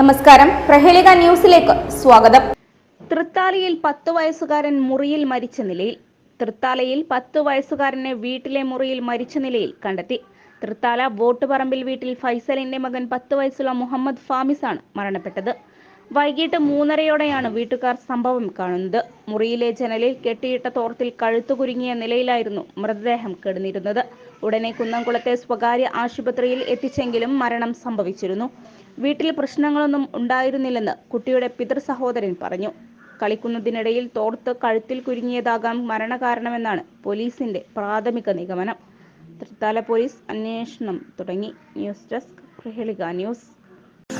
നമസ്കാരം. പ്രഹേളിക ന്യൂസിലേക്ക് സ്വാഗതം. തൃത്താലയിൽ പത്ത് വയസ്സുകാരൻ മുറിയിൽ മരിച്ച നിലയിൽ തൃത്താലയിൽ പത്ത് വയസ്സുകാരനെ വീട്ടിലെ മുറിയിൽ മരിച്ച നിലയിൽ കണ്ടെത്തി. തൃത്താല വോട്ടുപറമ്പിൽ വീട്ടിൽ ഫൈസലിന്റെ മകൻ പത്ത് വയസ്സുള്ള മുഹമ്മദ് ഫാമിസാണ് മരണപ്പെട്ടത്. വൈകിട്ട് മൂന്നരയോടെയാണ് വീട്ടുകാർ സംഭവം കാണുന്നത്. മുറിയിലെ ജനലിൽ കെട്ടിയിട്ട തോർത്തിൽ കഴുത്തു കുരുങ്ങിയ നിലയിലായിരുന്നു മൃതദേഹം കിടന്നിരുന്നത്. ഉടനെ കുന്നംകുളത്തെ സ്വകാര്യ ആശുപത്രിയിൽ എത്തിച്ചെങ്കിലും മരണം സംഭവിച്ചിരുന്നു. വീട്ടിൽ പ്രശ്നങ്ങളൊന്നും ഉണ്ടായിരുന്നില്ലെന്ന് കുട്ടിയുടെ പിതൃ സഹോദരൻ പറഞ്ഞു. കളിക്കുന്നതിനിടയിൽ തോർത്ത് കഴുത്തിൽ കുരുങ്ങിയതാകാം മരണകാരണമെന്നാണ് പോലീസിന്റെ പ്രാഥമിക നിഗമനം. തൃത്താല പോലീസ് അന്വേഷണം തുടങ്ങി. News desk Prahelika news.